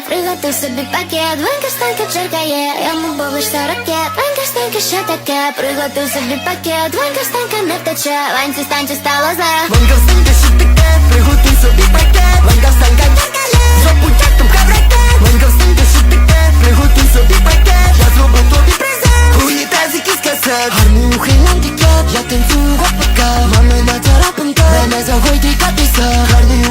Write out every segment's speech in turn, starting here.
Приготуй собі пакет, ванька станка черкає. Булиш 40 ракет. Ванька станка що таке? Приготуй собі пакет, ванька станка не втече. Ваньці станці стало зле. Ванька встаньте, що таке, приготуй собі пакет. Ванька встанька дякає, жопу тяктом хабракет Ванька встаньте, що таке, приготуй собі пакет. Я зроблю тобі презент, унітазик із касет. Гарний ухилянт тікет, я танцюю гопака Мамина царапинка, мене загой трікатися Гарний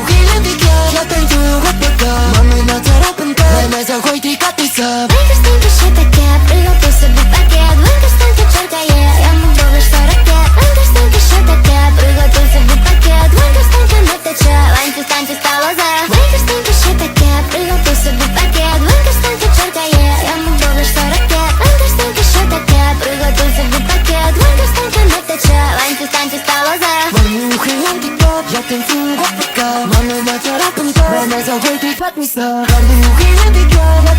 ухилянт тікет, я танцюю гопака Мамина царапинка, мене загой трікатися Гарний ухилянт тікет, я